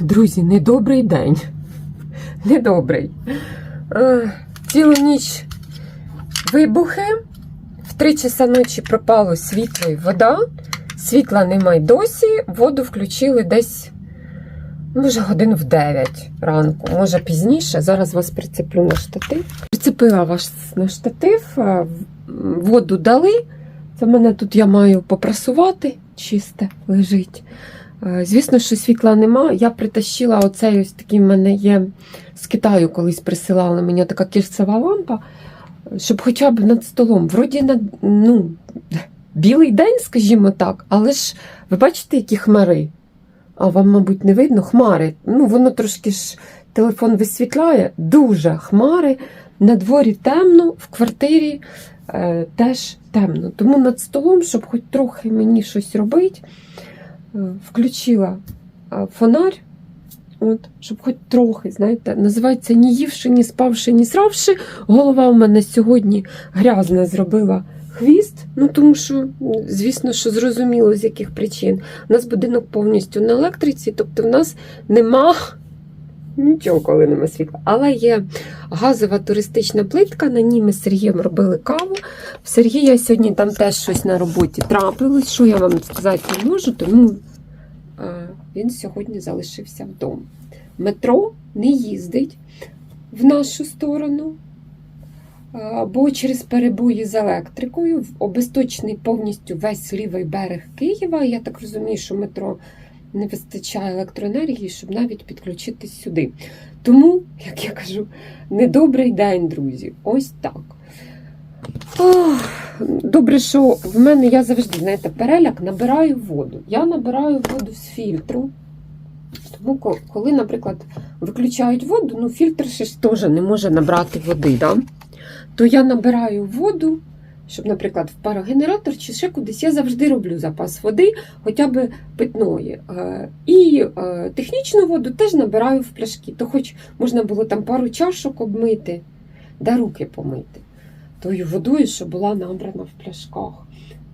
Друзі, недобрий день. Недобрий. Е, Цілу ніч вибухи. В три часа ночі пропало світло і вода. Світла немає досі. Воду включили десь, може, годин в 9 ранку, може пізніше. Зараз вас прицеплю на штатив. Прицепила вас на штатив, воду дали. Це в мене тут я маю попрасувати, чисте лежить. Е, Звісно, що світла нема. Я притащила оцей ось такий в мене є з Китаю, колись присилали мені така кірцева лампа, щоб хоча б над столом. Вроді на ну, білий день, скажімо так, але ж ви бачите, які хмари? А вам, мабуть, не видно хмари. Ну, воно трошки ж телефон висвітляє, дуже хмари. На дворі темно, в квартирі е, теж темно. Тому над столом, щоб хоч трохи мені щось робити, включила фонарь, от, щоб хоч трохи, знаєте, називається ні ївши, ні спавши, ні сравши. Голова у мене сьогодні грязна зробила хвіст. Ну, тому що, звісно, що зрозуміло, з яких причин. У нас будинок повністю на електриці, тобто в нас нема. Нічого, коли нема світла. Але є газова туристична плитка, на ній ми з Сергієм робили каву. В Сергія сьогодні там теж щось на роботі трапилось. Що я вам сказати не можу, тому він сьогодні залишився вдома. Метро не їздить в нашу сторону, бо через перебої з електрикою обесточений повністю весь лівий берег Києва. Я так розумію, що метро не вистачає електроенергії, щоб навіть підключитись сюди. Тому, як я кажу, недобрий день, друзі. Ось так. Добре, що в мене я завжди, знаєте, переляк набираю воду. Я набираю воду з фільтру. Тому, коли, наприклад, виключають воду, ну фільтр ще ж теж не може набрати води, да? то я набираю воду, щоб, наприклад, в парогенератор чи ще кудись я завжди роблю запас води, хоча б питної. Е, І е, технічну воду теж набираю в пляшки. То хоч можна було там пару чашок обмити, да руки помити тою водою, що була набрана в пляшках.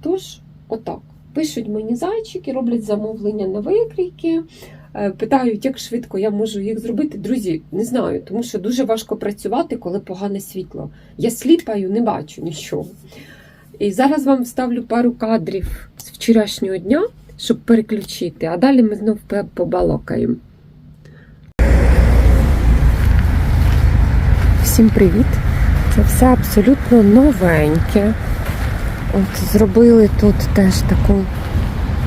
Тож, отак. Пишуть мені зайчики, роблять замовлення на викрійки, е, питають, як швидко я можу їх зробити. Друзі, не знаю, тому що дуже важко працювати, коли погане світло. Я сліпаю, не бачу нічого. І зараз вам вставлю пару кадрів з вчорашнього дня, щоб переключити, а далі ми знов побалакаємо. Всім привіт! Це все абсолютно новеньке. От зробили тут теж таку,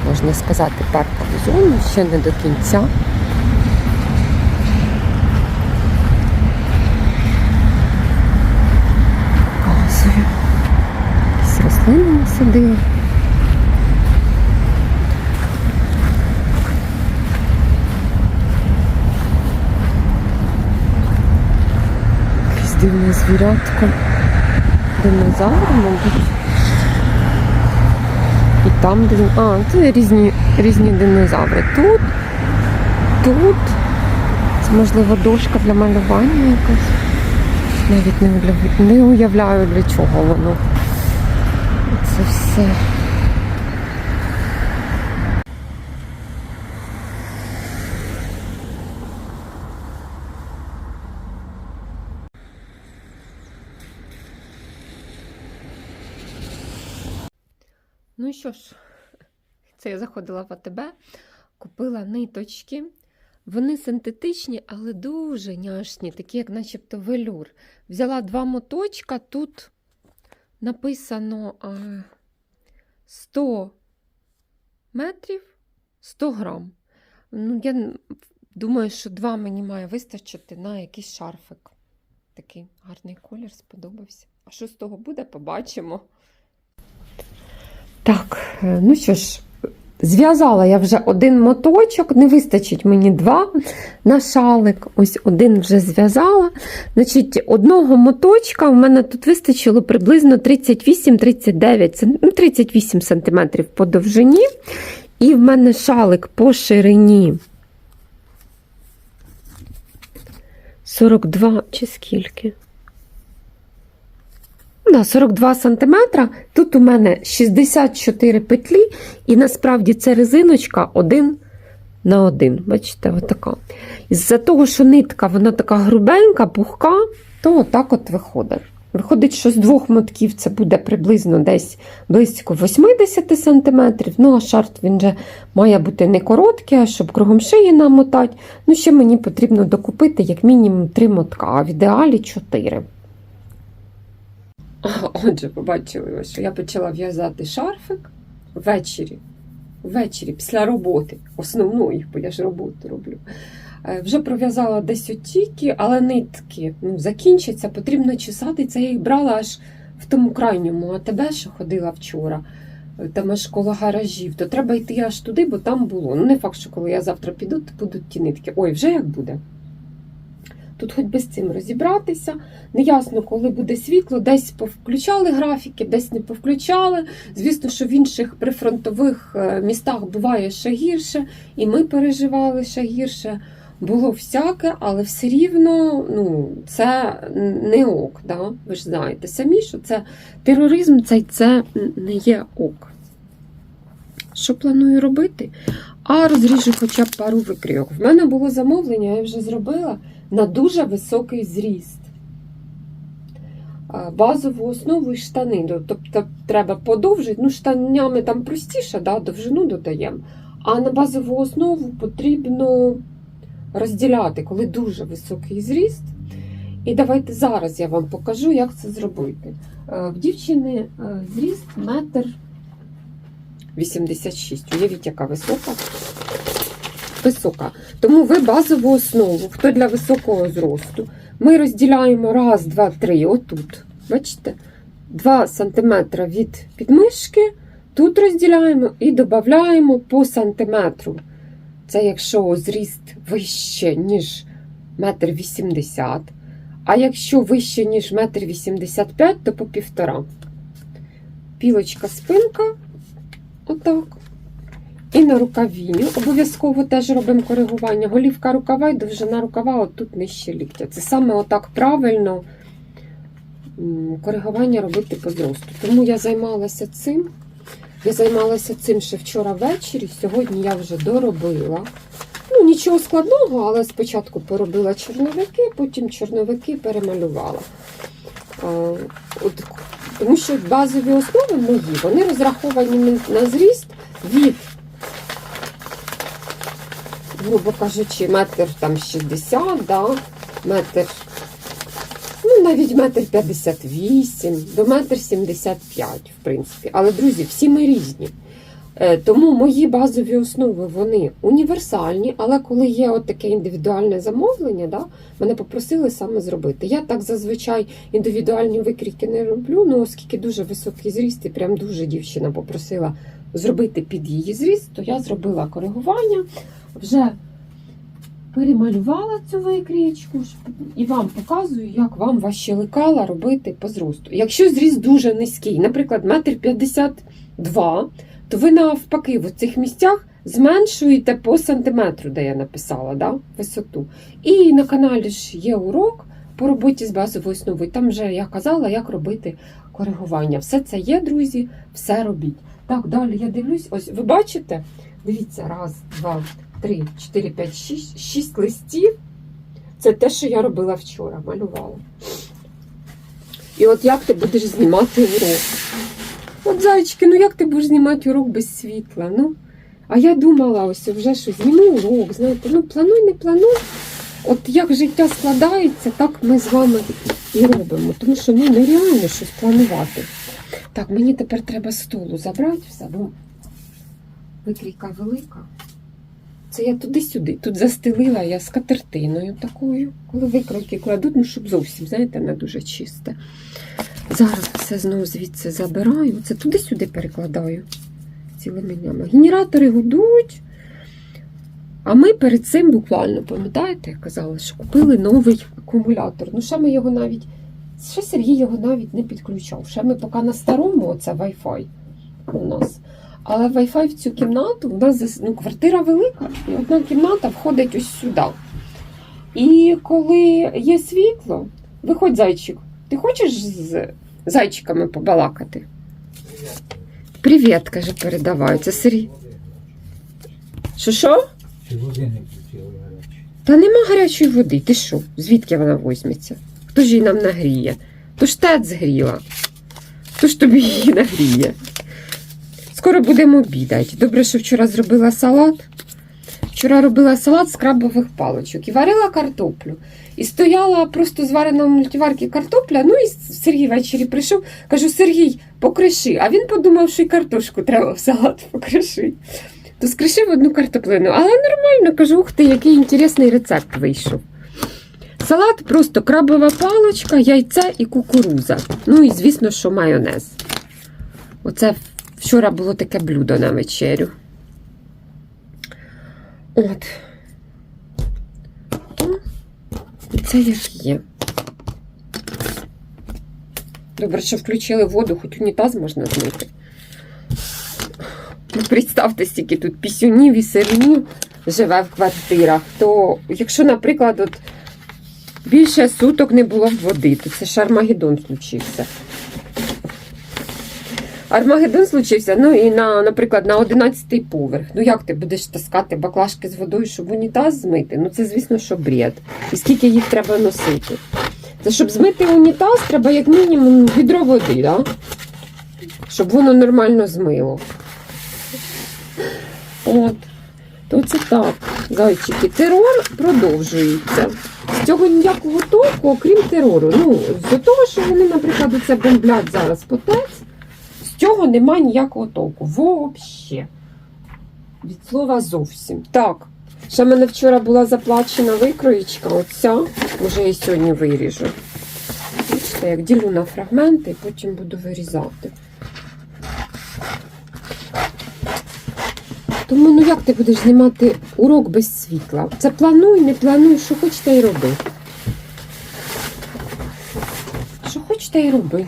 можна сказати, паркову зону, ще не до кінця. Показую. Якісь рослини насадили. Дивне звірятко. Динозавр, мабуть. І там дин... А, це різні, різні динозаври. Тут, тут. Це, можливо, дошка для малювання якась. Навіть не уявляю, не уявляю для чого воно. Це все. Ну і що ж, це я заходила в АТБ, купила ниточки. Вони синтетичні, але дуже няшні, такі, як начебто велюр. Взяла два моточка, тут написано 100 метрів 100 грам. Ну, я думаю, що два мені має вистачити на якийсь шарфик. Такий гарний колір сподобався. А що з того буде, побачимо. Так, е, ну що ж, зв'язала я вже один моточок, не вистачить мені два на шалик. Ось один вже зв'язала. Значить, одного моточка у мене тут вистачило приблизно 38-39, ну, 38 см по довжині. І в мене шалик по ширині 42 чи скільки? На 42 см. Тут у мене 64 петлі, і насправді це резиночка 1 на один. Бачите, отака. Із-за того, що нитка вона така грубенька, пухка, то отак от виходить. Виходить, що з двох мотків це буде приблизно десь близько 80 см. Ну, а шарт він же має бути не короткий, а щоб кругом шиї намотати. Ну, ще мені потрібно докупити як мінімум 3 мотка, а в ідеалі 4. Отже, побачили, ви, що я почала в'язати шарфик ввечері. Ввечері, після роботи, основної, бо я ж роботу роблю. Е, Вже пров'язала десь отіки, але нитки ну, закінчаться, потрібно чесати. Це я їх брала аж в тому крайньому АТБ, що ходила вчора. Е, Там аж коло гаражів, то треба йти аж туди, бо там було. Ну, не факт, що коли я завтра піду, то будуть ті нитки. Ой, вже як буде. Тут хоч би з цим розібратися. Неясно, коли буде світло, десь повключали графіки, десь не повключали. Звісно, що в інших прифронтових е, містах буває ще гірше, і ми переживали ще гірше. Було всяке, але все рівно ну, це не ок. Да? Ви ж знаєте самі, що це тероризм цей це не є ок. Що планую робити? А розріжу хоча б пару викрійок. В мене було замовлення, я вже зробила на дуже високий зріст. Базову основу і штани. Тобто треба подовжити. Ну, штанями там простіше, да, довжину додаємо. А на базову основу потрібно розділяти, коли дуже високий зріст. І давайте зараз я вам покажу, як це зробити. В дівчини зріст метр 86. Уявіть, яка висока. Висока. Тому ви базову основу, хто для високого зросту, ми розділяємо раз, два, три, отут. Бачите? 2 см від підмишки. Тут розділяємо і додаємо по сантиметру. Це якщо зріст вище, ніж 1,80 м. А якщо вище, ніж 1,85 м, то по півтора. Пілочка спинка. Отак. І на рукавінню обов'язково теж робимо коригування. Голівка рукава і довжина рукава отут нижче ліктя. Це саме отак правильно коригування робити по зросту. Тому я займалася цим. Я займалася цим ще вчора ввечері. Сьогодні я вже доробила. Ну, нічого складного, але спочатку поробила чорновики, потім чорновики перемалювала. А, От, тому що базові основи мої, вони розраховані на зріст від грубо кажучи, метр там 60, да, метр, ну навіть метр 58, до метр 75, в принципі. Але, друзі, всі ми різні. Е, Тому мої базові основи вони універсальні, але коли є от таке індивідуальне замовлення, да, мене попросили саме зробити. Я так зазвичай індивідуальні викрійки не роблю, ну оскільки дуже високий зріст, і прям дуже дівчина попросила зробити під її зріст, то я зробила коригування, вже перемалювала цю викрієчку і вам показую, як вам ваші лекала робити по зросту. Якщо зріст дуже низький, наприклад, метр 52 то ви навпаки в цих місцях зменшуєте по сантиметру, де я написала да, висоту. І на каналі ж є урок по роботі з базовою основою. Там вже я казала, як робити коригування. Все це є, друзі, все робіть. Так, далі я дивлюсь, ось ви бачите? Дивіться, раз, два, три, чотири, п'ять, шість, шість листів. Це те, що я робила вчора, малювала. І от як ти будеш знімати урок? От, зайчики, ну як ти будеш знімати урок без світла? Ну, а я думала, ось вже що зніму урок, знаєте, ну плануй, не плануй. От як життя складається, так ми з вами і робимо. Тому що ну, нереально щось планувати. Так, мені тепер треба столу забрати все, бо викрійка велика. Це я туди-сюди. Тут застелила я скатертиною такою, коли викройки кладуть, ну щоб зовсім, знаєте, не дуже чисте. Зараз все знову звідси забираю. Це туди-сюди перекладаю цілими днями. Генератори гудуть. А ми перед цим буквально, пам'ятаєте, я казала, що купили новий акумулятор. Ну, ще ми його навіть, ще Сергій його навіть не підключав. Ще ми поки на старому, оце Wi-Fi у нас. Але Wi-Fi в цю кімнату, у нас ну, квартира велика, і одна кімната входить ось сюди. І коли є світло, виходь зайчик, ти хочеш з зайчиками побалакати? Привіт, каже, передавай. Це Сергій. Що що? Та нема гарячої води. Ти що? Звідки вона візьметься? Хто ж її нам нагріє? То ж тет згріла. Хто ж тобі її нагріє? Скоро будемо обідати. Добре, що вчора зробила салат. Вчора робила салат з крабових паличок і варила картоплю. І стояла просто зварена в мультиварці картопля. Ну і Сергій ввечері прийшов. Кажу, Сергій, покриши. А він подумав, що й картошку треба в салат покришити. То скришив одну картоплину, але нормально кажу, ух ти, який інтересний рецепт вийшов. Салат просто крабова паличка, яйце і кукуруза. Ну і звісно, що майонез. Оце вчора було таке блюдо на вечерю. От. І це як є. Добре, що включили воду, хоч унітаз можна змити. Ну, Представте, стільки тут пісюнів і сирнів живе в квартирах. То якщо, наприклад, от більше суток не було води, то це ж Армагеддон случився. Армагеддон случився, ну і на, наприклад, на 11-й поверх. Ну як ти будеш таскати баклажки з водою, щоб унітаз змити? Ну це, звісно, що бред. І скільки їх треба носити? Це щоб змити унітаз, треба як мінімум відро води, да? щоб воно нормально змило. От. То це так, зайчики. Терор продовжується. З цього ніякого толку, окрім терору. Ну, з того, що вони, наприклад, оце бомблять зараз по ТЕЦ, з цього немає ніякого толку. Вообще. Від слова зовсім. Так. Ще в мене вчора була заплачена викроєчка, оця, я і сьогодні виріжу. Бачите, як ділю на фрагменти, потім буду вирізати. Тому ну як ти будеш знімати урок без світла? Це плануй, не плануй, що хоч та й роби. Що хоч та й роби.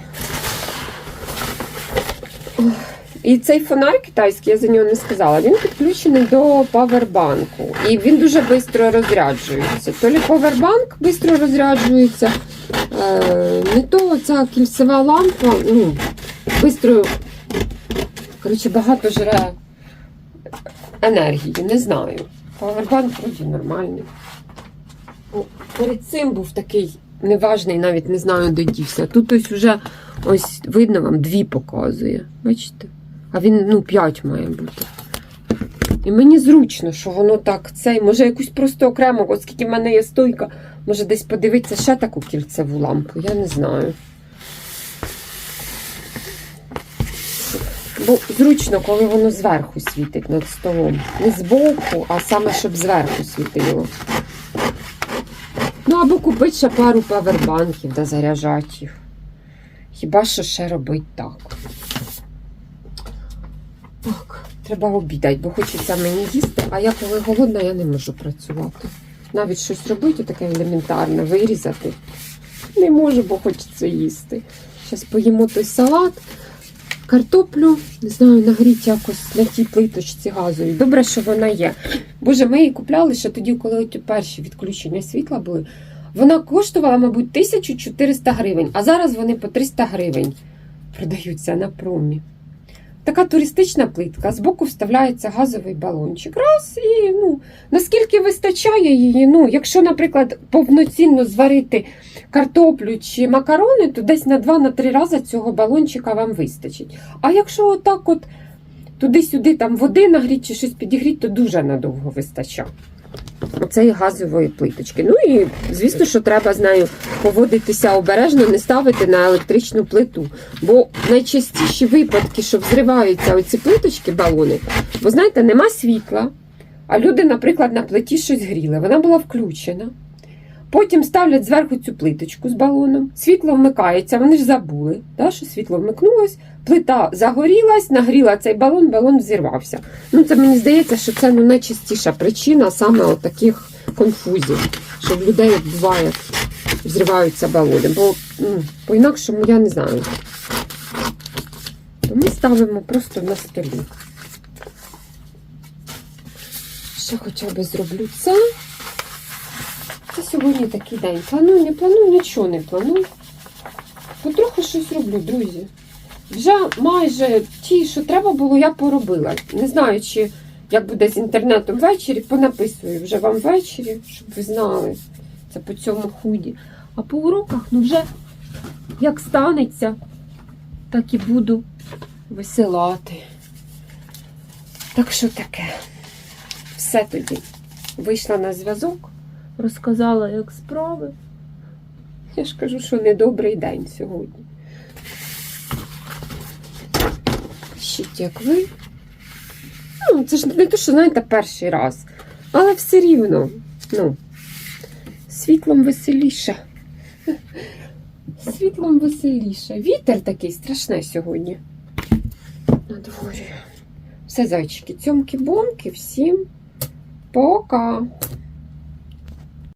І цей фонарь китайський, я за нього не сказала, він підключений до павербанку. І він дуже швидко розряджується. То лі павербанк швидко розряджується, е, не то ця кільцева лампа, ну, швидко, коротше, багато жре енергії, не знаю. Павербанк вроді нормальний. Перед цим був такий неважний, навіть не знаю, де дівся. Тут ось вже ось видно вам дві показує. Бачите? А він ну, п'ять має бути. І мені зручно, що воно так цей, може якусь просто окремо, оскільки в мене є стойка, може десь подивитися ще таку кільцеву лампу, я не знаю. Бо зручно, коли воно зверху світить над столом. Не збоку, а саме, щоб зверху світило. Ну, або купити ще пару павербанків да заряджати. Хіба що ще робити так? Так, треба обідати, бо хочеться мені їсти, а я коли голодна, я не можу працювати. Навіть щось робити таке елементарне, вирізати. Не можу, бо хочеться їсти. Зараз поїмо той салат, картоплю, не знаю, нагріть якось на тій плиточці газовій. Добре, що вона є. Боже, ми її купляли ще тоді, коли ті перші відключення світла були. Вона коштувала, мабуть, 1400 гривень, а зараз вони по 300 гривень продаються на промі. Така туристична плитка, збоку вставляється газовий балончик. Раз і ну, наскільки вистачає її. Ну, якщо, наприклад, повноцінно зварити картоплю чи макарони, то десь на 2-3 рази цього балончика вам вистачить. А якщо отак от туди-сюди там води нагріть чи щось підігріть, то дуже надовго вистачає. Оцеї газової плиточки. Ну і звісно, що треба з нею поводитися обережно, не ставити на електричну плиту. Бо найчастіші випадки, що взриваються оці плиточки, балони, бо знаєте, нема світла, а люди, наприклад, на плиті щось гріли. Вона була включена. Потім ставлять зверху цю плиточку з балоном, світло вмикається, вони ж забули, да, що світло вмикнулось, плита загорілась, нагріла цей балон, балон взірвався. Ну, це мені здається, що це ну, найчастіша причина саме таких конфузів, що в людей буває взриваються балони. Бо ну, по-інакшому я не знаю. То ми ставимо просто на столі. Ще хоча б зроблю. Це сьогодні такий день. Планую, не планую, нічого не планую. Потроху щось роблю, друзі. Вже майже ті, що треба було, я поробила. Не знаю, чи як буде з інтернетом ввечері, понаписую вже вам ввечері, щоб ви знали. Це по цьому худі. А по уроках, ну вже як станеться, так і буду висилати. Так що таке? Все тоді. Вийшла на зв'язок, розказала, як справи. Я ж кажу, що недобрий день сьогодні. Пишіть, як ви. Ну, це ж не те, що знаєте, перший раз. Але все рівно. Ну, світлом веселіше. Світлом веселіше. Вітер такий страшний сьогодні. На дворі. Все, зайчики, цьомки-бомки, всім пока.